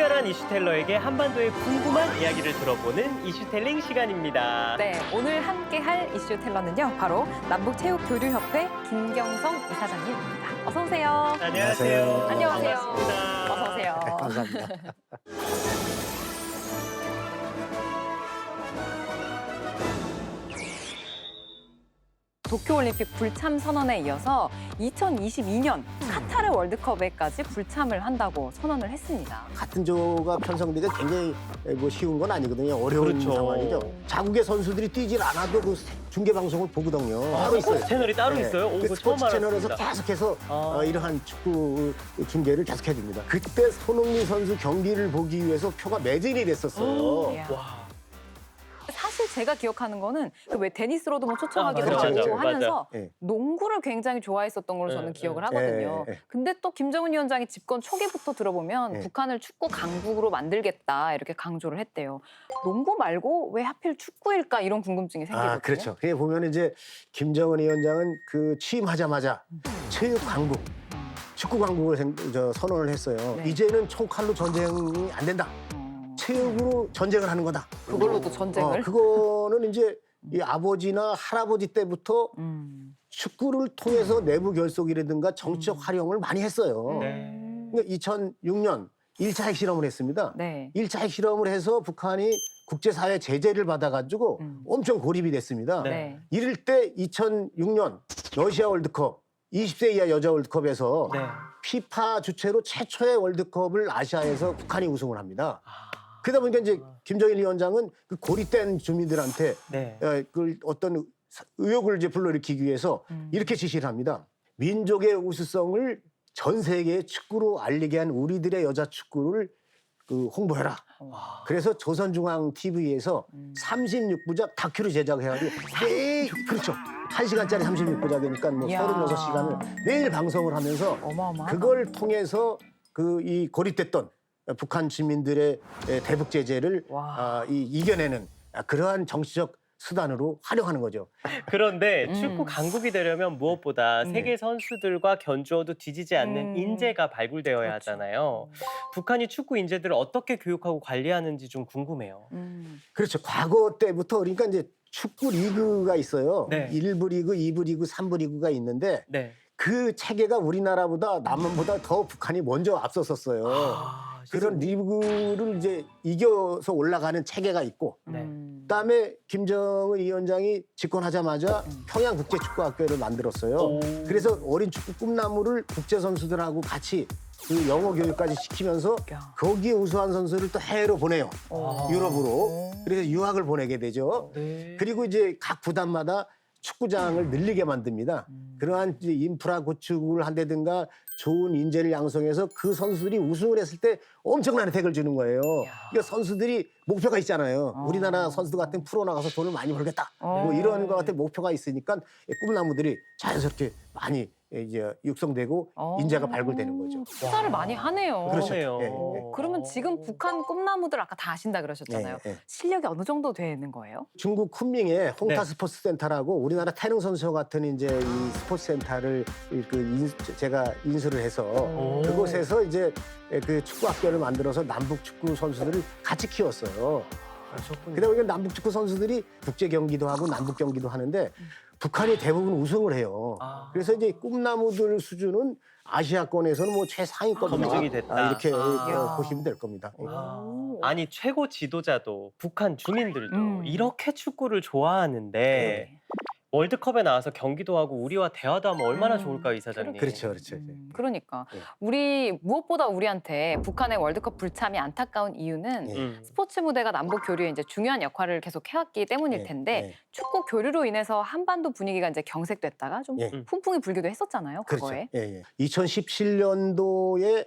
특별한 이슈텔러에게 한반도의 궁금한 이야기를 들어보는 이슈텔링 시간입니다. 네, 오늘 함께 할 이슈 텔러는요. 바로 남북체육교류협회 김경성 이사장님입니다. 어서 오세요. 안녕하세요. 안녕하세요. 반갑습니다. 어서 오세요. 감사합니다. 도쿄올림픽 불참 선언에 이어서 2022년 카타르 월드컵에까지 불참을 한다고 선언을 했습니다. 같은 조가 편성되기가 굉장히 뭐 쉬운 건 아니거든요. 어려운 그렇죠. 상황이죠. 자국의 선수들이 뛰질 않아도 그 중계 방송을 보거든요. 아, 따로 있어요. 채널이 따로 네. 있어요? 오, 그 그거 처음 스포츠 채널에서 알았습니다. 계속해서 아. 어, 이러한 축구 중계를 계속해야 됩니다. 그때 손흥민 선수 경기를 보기 위해서 표가 매진이 됐었어요. 이야. 와. 제가 기억하는 거는 그왜 테니스로도 뭐 초청하기도 아, 맞아, 하고 맞아, 맞아. 하면서 예. 농구를 굉장히 좋아했었던 걸로 저는 네, 기억을 네. 하거든요. 예, 예. 근데 또 김정은 위원장이 집권 초기부터 들어보면 예. 북한을 축구 강국으로 만들겠다 이렇게 강조를 했대요. 농구 말고 왜 하필 축구일까 이런 궁금증이 생기거든요. 아, 그렇죠. 그게 보면 이제 김정은 위원장은 그 취임하자마자 체육 강국, 축구 강국을 선언을 했어요. 네. 이제는 총칼로 전쟁이 안 된다. 어, 체육으로 전쟁을 하는 거다. 그걸로도 전쟁을. 어, 그거는 이제 이 아버지나 할아버지 때부터 음. 축구를 통해서 내부 결속이라든가 정치적 음. 활용을 많이 했어요. 네. 그러니까 2006년 1차 핵실험을 했습니다. 네. 1차 핵실험을 해서 북한이 국제사회 제재를 받아가지고 음. 엄청 고립이 됐습니다. 네. 네. 이럴 때 2006년 러시아 월드컵 20세 이하 여자 월드컵에서 네. 피파 주최로 최초의 월드컵을 아시아에서 북한이 우승을 합니다. 아. 그러다 보니까 이제 김정일 위원장은 그 고립된 주민들한테 네. 어, 그 어떤 의욕을 이제 불러일으키기 위해서 음. 이렇게 지시를 합니다. 민족의 우수성을 전 세계에 축구로 알리게 한 우리들의 여자 축구를 그 홍보해라. 와. 그래서 조선중앙 TV에서 음. 36부작 다큐를 제작해가지고 매일 그렇죠. 1시간짜리 36부작이니까 뭐 이야. 36시간을 매일 방송을 하면서 어마어마하다. 그걸 통해서 그 이 고립됐던 북한 주민들의 대북 제재를 와. 아, 이, 이겨내는 그러한 정치적 수단으로 활용하는 거죠. 그런데 음. 축구 강국이 되려면 무엇보다 네. 세계 선수들과 견주어도 뒤지지 않는 음. 인재가 발굴되어야 그렇죠. 하잖아요. 북한이 축구 인재들을 어떻게 교육하고 관리하는지 좀 궁금해요. 음. 그렇죠. 과거 때부터 그러니까 이제 축구 리그가 있어요. 네. 일 1부 리그, 2부 리그, 3부 리그가 있는데 네. 그 체계가 우리나라보다 남한보다 더 북한이 먼저 앞섰었어요. 아, 그런 리그를 이제 이겨서 올라가는 체계가 있고 네. 음. 그다음에 김정은 위원장이 집권하자마자 음. 평양 국제축구학교를 만들었어요. 오. 그래서 어린 축구 꿈나무를 국제 선수들하고 같이 그 영어 교육까지 시키면서 야. 거기에 우수한 선수를 또 해외로 보내요. 어. 유럽으로. 그래서 유학을 보내게 되죠. 네. 그리고 이제 각 구단마다 축구장을 늘리게 만듭니다. 음. 그러한 인프라 구축을 한다든가 좋은 인재를 양성해서 그 선수들이 우승을 했을 때 엄청난 혜택을 주는 거예요. 그러니까 선수들이 목표가 있잖아요. 어. 우리나라 선수들 같은 프로 나가서 돈을 많이 벌겠다. 어. 뭐 이런 것 같은 목표가 있으니까 꿈나무들이 자연스럽게 많이 이제 육성되고 어. 인재가 발굴되는 거죠. 투자를 많이 하네요. 그렇죠. 그러네요. 예, 예. 그러면 지금 북한 꿈나무들 아까 다 아신다 그러셨잖아요. 예, 예. 실력이 어느 정도 되는 거예요? 중국 쿤밍에 홍타 네. 스포츠 센터라고 우리나라 태릉 선수 같은 이제 이 스포츠 센터를 그 인, 제가 인수를 해서 오. 그곳에서 이제 그 축구 학교를 만들어서 남북 축구 선수들을 같이 키웠어요. 그러셨군요. 그러다 보니까 남북 축구 선수들이 국제 경기도 하고 남북 경기도 하는데 북한이 대부분 우승을 해요. 아. 그래서 이제 꿈나무들 수준은 아시아권에서는 뭐 최상위권이다. 검증이 됐다. 아, 이렇게 아. 어, 보시면 될 겁니다. 예. 아, 오. 아니 최고 지도자도 북한 주민들도 음. 이렇게 축구를 좋아하는데 네. 월드컵에 나와서 경기도 하고 우리와 대화도 하면 얼마나 음, 좋을까요, 이사장님? 그렇죠, 그렇죠. 음, 그러니까 예. 우리 무엇보다 우리한테 북한의 월드컵 불참이 안타까운 이유는 예. 음. 스포츠 무대가 남북 교류에 이제 중요한 역할을 계속 해왔기 때문일 예, 텐데 예. 축구 교류로 인해서 한반도 분위기가 이제 경색됐다가 좀 예. 훈풍이 불기도 했었잖아요. 그렇죠. 그거에. 예, 예. 2017년도에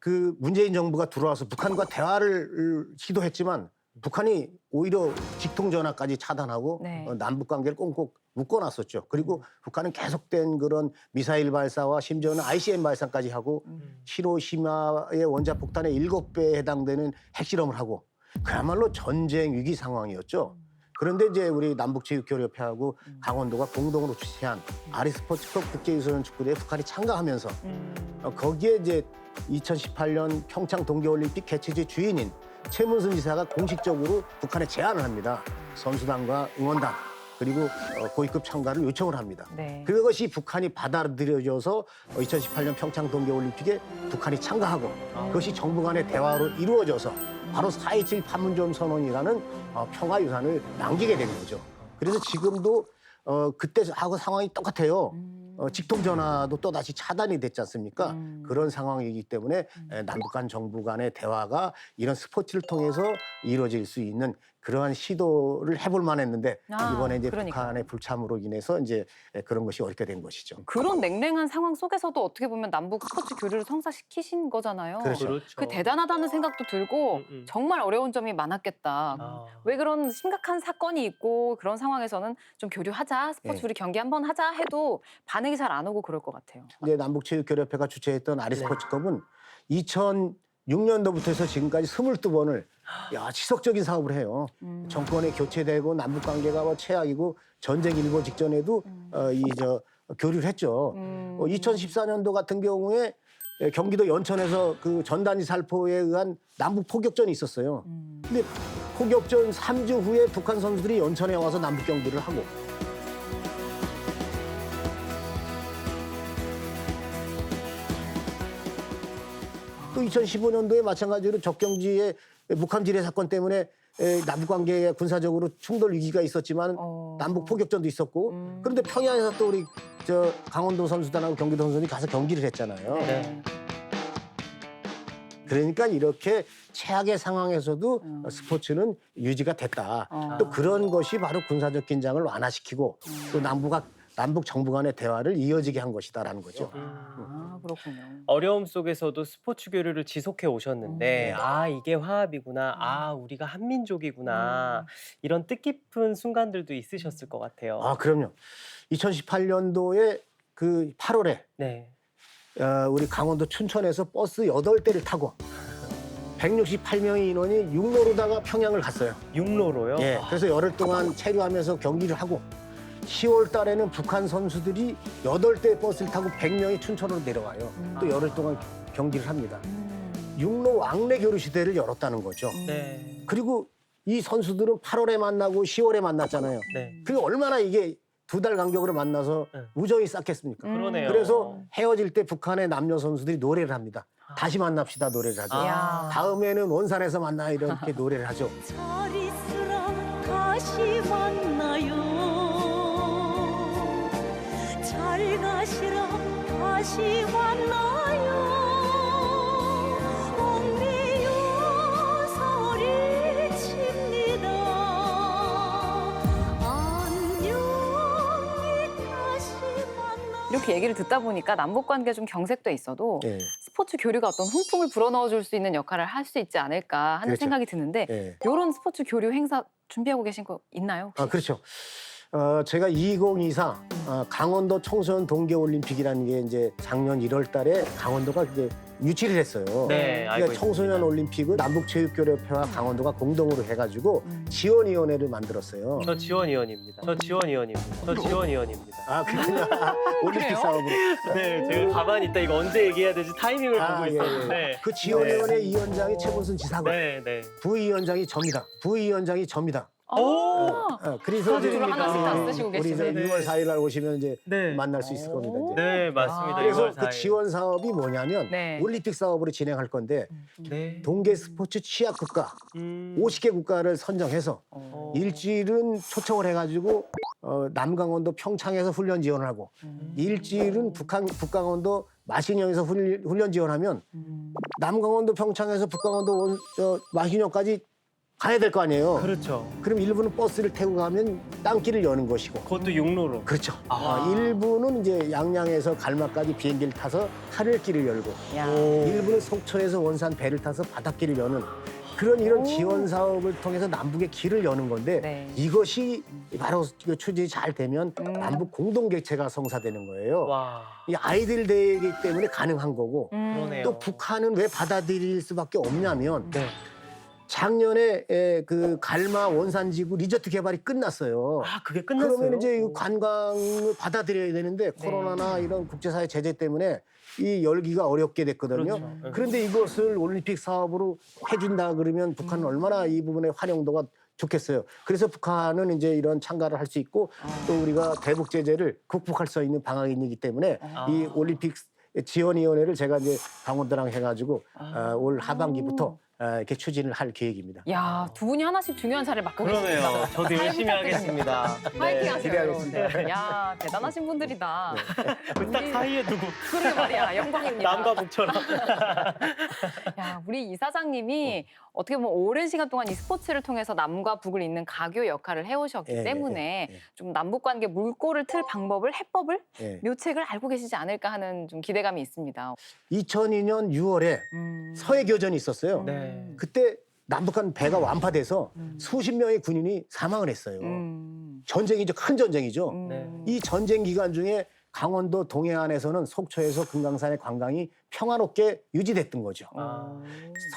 그 문재인 정부가 들어와서 북한과 대화를 시도했지만 북한이 오히려 직통 전화까지 차단하고 네. 어, 남북 관계를 꽁꽁 묶어놨었죠. 그리고 북한은 계속된 그런 미사일 발사와 심지어는 ICM 발사까지 하고 음. 히로시마의 원자 폭탄의 일곱 배에 해당되는 핵실험을 하고 그야말로 전쟁 위기 상황이었죠. 그런데 이제 우리 남북체육교류협회하고 음. 강원도가 공동으로 주최한 아리스포츠컵 국제유소년 축구대회 북한이 참가하면서 음. 어, 거기에 이제 2018년 평창 동계올림픽 개최지 주인인 최문순 지사가 공식적으로 북한에 제안을 합니다. 선수단과 응원단 그리고 어, 고위급 참가를 요청을 합니다. 네. 그것이 북한이 받아들여져서 2018년 평창 동계올림픽에 북한이 참가하고 그것이 정부 간의 대화로 이루어져서 바로 4.27 판문점 선언이라는 어, 평화 유산을 남기게 된 거죠. 그래서 지금도 어, 그때 하고 상황이 똑같아요. 어, 직통 전화도 또 다시 차단이 됐지 않습니까? 음. 그런 상황이기 때문에 에, 남북 간 정부 간의 대화가 이런 스포츠를 통해서 이루어질 수 있는 그러한 시도를 해볼 만했는데 아, 이번에 이제 그러니까요. 북한의 불참으로 인해서 이제 에, 그런 것이 어렵게 된 것이죠. 그런 냉랭한 상황 속에서도 어떻게 보면 남북 스포츠 교류를 성사시키신 거잖아요. 그렇죠. 그렇죠. 그 대단하다는 생각도 들고 음, 음. 정말 어려운 점이 많았겠다. 아. 왜 그런 심각한 사건이 있고 그런 상황에서는 좀 교류하자 스포츠 예. 우리 경기 한번 하자 해도 반응이 잘 안 오고 그럴 것 같아요. 이제 남북체육교류협회가 주최했던 아리스포츠컵은 2006년도부터 해서 지금까지 22번을 야, 지속적인 사업을 해요. 음. 정권이 교체되고 남북 관계가 뭐 최악이고 전쟁 일보 직전에도 어, 이저 교류를 했죠. 음. 어, 2014년도 같은 경우에 예, 경기도 연천에서 그 전단지 살포에 의한 남북 포격전이 있었어요. 음. 근데 포격전 3주 후에 북한 선수들이 연천에 와서 남북 경기를 하고 또 2015년도에 마찬가지로 적경지의 북한 지뢰 사건 때문에 에, 남북 관계에 군사적으로 충돌 위기가 있었지만 어. 남북 포격전도 있었고 음. 그런데 평양에서 또 우리 저 강원도 선수단하고 경기도 선수들이 가서 경기를 했잖아요. 네. 그러니까 이렇게 최악의 상황에서도 음. 스포츠는 유지가 됐다. 어. 또 그런 것이 바로 군사적 긴장을 완화시키고 음. 또 남북과 남북 정부 간의 대화를 이어지게 한 것이다라는 거죠. 음. 아 그렇군요. 어려움 속에서도 스포츠 교류를 지속해 오셨는데 음. 아 이게 화합이구나 아 우리가 한민족이구나 이런 뜻깊은 순간들도 있으셨을 것 같아요. 아, 그럼요. 2018년도에 그 8월에 네. 어, 우리 강원도 춘천에서 버스 8대를 타고 168명의 인원이 육로로다가 평양을 갔어요. 육로로요. 예, 그래서 열흘 동안 체류하면서 경기를 하고 10월 달에는 북한 선수들이 8대 버스를 타고 100명이 춘천으로 내려와요. 또 열흘 동안 경기를 합니다. 음. 육로 왕래 교류 시대를 열었다는 거죠. 네. 그리고 이 선수들은 8월에 만나고 10월에 만났잖아요. 네. 그게 얼마나 이게 두 달 간격으로 만나서 네. 우정이 쌓겠습니까? 음. 그러네요. 그래서 헤어질 때 북한의 남녀 선수들이 노래를 합니다. 다시 만납시다 노래를 하죠. 아. 다음에는 원산에서 만나 이렇게 노래를 하죠. 다시 만나 가시라 다시 만나요 옥미여 소리칩니다 안녕히 다시 만나 이렇게 얘기를 듣다 보니까 남북 관계가 좀 경색돼 있어도 예, 스포츠 교류가 어떤 훈풍을 불어넣어 줄 수 있는 역할을 할 수 있지 않을까 하는 그렇죠. 생각이 드는데 예. 이런 스포츠 교류 행사 준비하고 계신 거 있나요? 혹시? 아 그렇죠. 어, 제가 2024 어, 강원도 청소년 동계올림픽이라는 게 이제 작년 1월 달에 강원도가 이제 유치를 했어요. 네, 알고 그러니까 청소년 있습니다. 올림픽을 남북체육교류협회와 강원도가 공동으로 해가지고 음. 지원위원회를 만들었어요. 저 지원 의원입니다. 저 지원 의원입니다. 저 지원 의원입니다. 아 그렇군요. 올림픽 그래요? 사업으로. 네, 제가 가만히 있다 이거 언제 얘기해야 되지 타이밍을 아, 보고 예, 예. 있었는데. 그 지원위원회 위원장이 최문순 지사고 네, 네. 부위원장이 접니다. 부위원장이 접니다. 아, 어, 그래서 이제 축하드립니다. 하나씩 다 쓰시고 우리 이제 계시네. 6월 4일 날 오시면 이제 네. 만날 수 있을 겁니다. 이제. 네, 맞습니다. 아. 그래서 6월 그 4일. 지원 사업이 뭐냐면 네. 올림픽 사업으로 진행할 건데 네. 동계 스포츠 취약 국가 음. 50개 국가를 선정해서 어. 일주일은 초청을 해가지고 어, 남강원도 평창에서 훈련 지원을 하고 음. 일주일은 북한 북강원도 마신령에서 훈- 훈련 지원하면 음. 남강원도 평창에서 북강원도 원- 저 마신령까지 가야 될 거 아니에요. 그렇죠. 그럼 일부는 버스를 타고 가면 땅길을 여는 것이고 그것도 육로로. 그렇죠. 아. 어, 일부는 이제 양양에서 갈마까지 비행기를 타서 하늘길을 열고 야. 일부는 속초에서 원산 배를 타서 바닷길을 여는 그런 이런 오. 지원 사업을 통해서 남북의 길을 여는 건데 네. 이것이 바로 그 추진이 잘 되면 음. 남북 공동 객체가 성사되는 거예요. 와. 이 아이들 대회이기 때문에 가능한 거고 음. 그러네요. 또 북한은 왜 받아들일 수밖에 없냐면 네. 작년에 에, 그 갈마 원산지구 리조트 개발이 끝났어요. 아 그게 끝났어요. 그러면 이제 이 관광을 받아들여야 되는데 코로나나 이런 국제사회 제재 때문에 이 열기가 어렵게 됐거든요. 그렇죠. 그런데 이것을 올림픽 사업으로 해준다 그러면 북한은 얼마나 이 부분의 활용도가 좋겠어요. 그래서 북한은 이제 이런 참가를 할 수 있고 또 우리가 대북 제재를 극복할 수 있는 방안이기 때문에 아. 이 올림픽 지원위원회를 제가 이제 강원도랑 해가지고 어, 올 하반기부터 어, 이렇게 추진을 할 계획입니다. 야, 두 분이 하나씩 중요한 자리를 맡고 그러네요. 계십니다. 저도 잘 열심히. 하겠습니다. 파이팅 네. 하세요, 기대하겠습니다. 여러분들. 야, 대단하신 분들이다. 딱 사이에 두고 그래 말이야, 영광입니다. 남과 북처럼. 야, 우리 이사장님이 어떻게 보면 오랜 시간 동안 이 스포츠를 통해서 남과 북을 잇는 가교 역할을 해오셨기 예, 예, 때문에 예, 예. 좀 남북 관계 물꼬를 틀 방법을 해법을 예. 묘책을 알고 계시지 않을까 하는 좀 기대감이 있습니다. 2002년 6월에 음. 서해 교전이 있었어요. 네. 그때 남북한 배가 완파돼서 음. 수십 명의 군인이 사망을 했어요. 음. 전쟁이죠, 큰 전쟁이죠. 음. 네. 이 전쟁 기간 중에 강원도 동해안에서는 속초에서 금강산의 관광이 평화롭게 유지됐던 거죠. 아.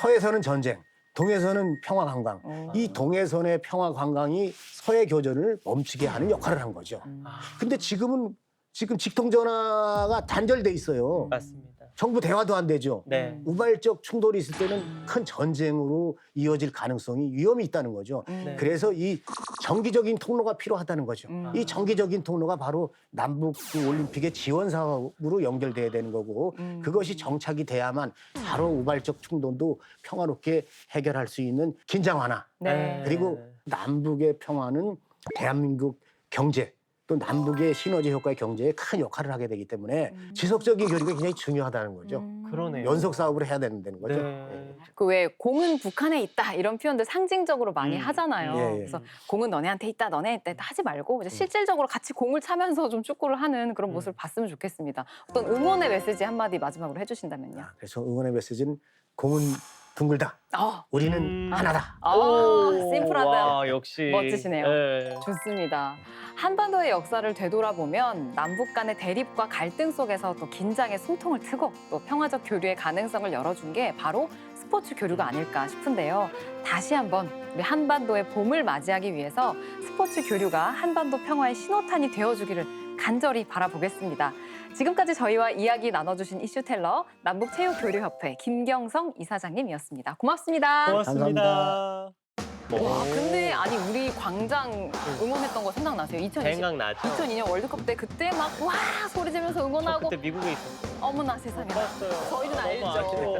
서해선은 전쟁, 동해선은 평화 관광. 어. 이 동해선의 평화 관광이 서해 교전을 멈추게 하는 역할을 한 거죠. 음. 아, 근데 지금은 지금 직통 전화가 단절돼 있어요. 맞습니다. 정부 대화도 안 되죠. 네. 우발적 충돌이 있을 때는 큰 전쟁으로 이어질 가능성이 위험이 있다는 거죠. 음. 네. 그래서 이 정기적인 통로가 필요하다는 거죠. 음. 이 정기적인 통로가 바로 남북 그 올림픽의 지원 사업으로 연결돼야 되는 거고 음. 그것이 정착이 돼야만 바로 우발적 충돌도 평화롭게 해결할 수 있는 긴장 완화 네. 그리고 남북의 평화는 대한민국 경제 또 남북의 시너지 효과의 경제에 큰 역할을 하게 되기 때문에 음. 지속적인 교류가 굉장히 중요하다는 거죠. 음. 그러네요. 연속 사업을 해야 된다는 거죠. 네. 그 왜 공은 북한에 있다 이런 표현들 상징적으로 많이 음. 하잖아요. 예, 예. 그래서 공은 너네한테 있다, 너네한테 있다 하지 말고 음. 이제 실질적으로 같이 공을 차면서 좀 축구를 하는 그런 음. 모습을 봤으면 좋겠습니다. 어떤 응원의 메시지 한마디 마지막으로 해주신다면요. 아, 그래서 응원의 메시지는 공은 둥글다. 어, 우리는 음. 하나다. 아, 오, 심플하다. 와, 역시 멋지시네요. 네. 좋습니다. 한반도의 역사를 되돌아보면 남북 간의 대립과 갈등 속에서 또 긴장의 숨통을 트고 또 평화적 교류의 가능성을 열어준 게 바로 스포츠 교류가 아닐까 싶은데요. 다시 한번 우리 한반도의 봄을 맞이하기 위해서 스포츠 교류가 한반도 평화의 신호탄이 되어주기를 간절히 바라보겠습니다. 지금까지 저희와 이야기 나눠주신 이슈텔러 남북체육교류협회 김경성 이사장님이었습니다. 고맙습니다. 고맙습니다. 감사합니다. 와, 근데 아니 우리 광장 응원했던 거 생각나세요? 2020, 생각나죠? 2002년 월드컵 때 그때 막 와 소리 지르면서 저 응원하고 그때 미국에 있었어요. 어머나 세상에 봤어요. 저희는 너무 알죠. 아쉬워요.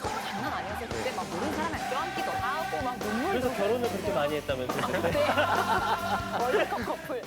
서로 장난 아니었어요. 그때 막 모르는 사람이 껴안기도 하고 막 눈물도 그래서 결혼을 그렇게 많이 했다면서요. 그때 월드컵 커플